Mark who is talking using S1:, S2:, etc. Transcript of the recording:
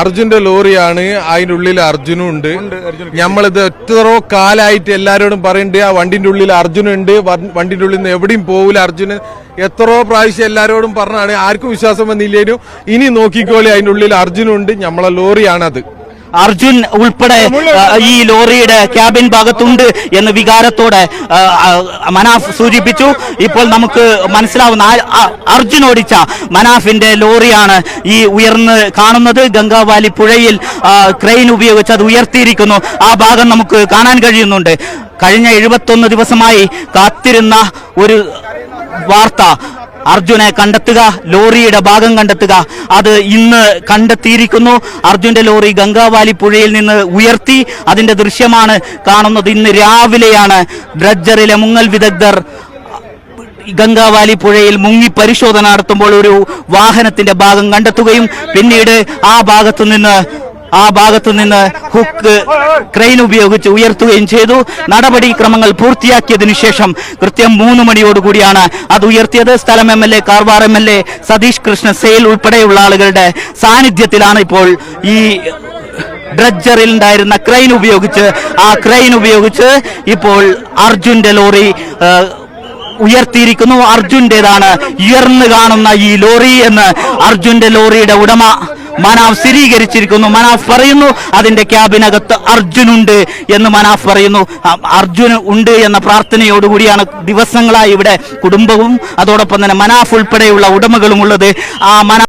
S1: അർജുന്റെ ലോറിയാണ് അതിന്റെ ഉള്ളിൽ അർജുനും ഉണ്ട്. നമ്മളിത് എത്രയോ കാലായിട്ട് എല്ലാരോടും പറയുന്നുണ്ട് ആ വണ്ടിന്റെ ഉള്ളിൽ അർജുനുണ്ട് വണ്ടിന്റെ ഉള്ളിൽ നിന്ന് എവിടെയും പോവില്ല അർജുന്. എത്രയോ പ്രാവശ്യം എല്ലാരോടും പറഞ്ഞാണ് ആർക്കും വിശ്വാസം വന്നില്ലേനും. ഇനി നോക്കിക്കോളി അതിന്റെ ഉള്ളിൽ അർജുനുണ്ട് നമ്മളെ ലോറിയാണത്.
S2: അർജുൻ ഉൾപ്പെടെ ഈ ലോറിയുടെ ക്യാബിൻ ഭാഗത്തുണ്ട് എന്ന് വികാരത്തോടെ മനാഫ് സൂചിപ്പിച്ചു. ഇപ്പോൾ നമുക്ക് മനസ്സിലാവുന്ന അർജുൻ ഓടിച്ച മനാഫിന്റെ ലോറിയാണ് ഈ ഉയർന്ന് കാണുന്നത്. ഗംഗാവാലി പുഴയിൽ ക്രെയിൻ ഉപയോഗിച്ച് അത് ഉയർത്തിയിരിക്കുന്നു. ആ ഭാഗം നമുക്ക് കാണാൻ കഴിയുന്നുണ്ട്. കഴിഞ്ഞ എഴുപത്തൊന്ന് ദിവസമായി കാത്തിരുന്ന ഒരു വാർത്ത അർജുനെ കണ്ടെത്തുക ലോറിയുടെ ഭാഗം കണ്ടെത്തുക. അത് ഇന്ന് കണ്ടെത്തിയിരിക്കുന്നു. അർജുന്റെ ലോറി ഗംഗാവാലി പുഴയിൽ നിന്ന് ഉയർത്തി അതിന്റെ ദൃശ്യമാണ് കാണുന്നത്. ഇന്ന് രാവിലെയാണ് ഡ്രഡ്ജറിലെ മുങ്ങൽ വിദഗ്ധർ ഗംഗാവാലി പുഴയിൽ മുങ്ങി പരിശോധന നടത്തുമ്പോൾ ഒരു വാഹനത്തിന്റെ ഭാഗം കണ്ടെത്തുകയും പിന്നീട് ആ ഭാഗത്തു നിന്ന് ആ ഭാഗത്തു നിന്ന് ഹുക്ക് ക്രെയിൻ ഉപയോഗിച്ച് ഉയർത്തുകയും ചെയ്തു. നടപടിക്രമങ്ങൾ പൂർത്തിയാക്കിയതിനു ശേഷം കൃത്യം മൂന്ന് മണിയോടുകൂടിയാണ് അത് ഉയർത്തിയത്. സ്ഥലം M L A Karwar M L A Satish Krishna Sail ഉൾപ്പെടെയുള്ള ആളുകളുടെ സാന്നിധ്യത്തിലാണ് ഇപ്പോൾ ഈ ഡ്രഡ്ജറിൽ ഉണ്ടായിരുന്ന ക്രെയിൻ ഉപയോഗിച്ച് ആ ക്രെയിൻ ഉപയോഗിച്ച് ഇപ്പോൾ അർജുന്റെ ലോറി ഉയർത്തിയിരിക്കുന്നു. അർജുന്റേതാണ് ഉയർന്നു കാണുന്ന ഈ ലോറി എന്ന് അർജുന്റെ ലോറിയുടെ ഉടമ മനാഫ് സ്ഥിരീകരിച്ചിരിക്കുന്നു. മനാഫ് പറയുന്നു അതിന്റെ ക്യാബിനകത്ത് അർജുനുണ്ട് എന്ന് മനാഫ് പറയുന്നു. അർജുൻ ഉണ്ട് എന്ന പ്രാർത്ഥനയോടുകൂടിയാണ് ദിവസങ്ങളായി ഇവിടെ കുടുംബവും അതോടൊപ്പം തന്നെ മനാഫ് ഉൾപ്പെടെയുള്ള ഉടമകളും ഉള്ളത് ആ മനാഫ്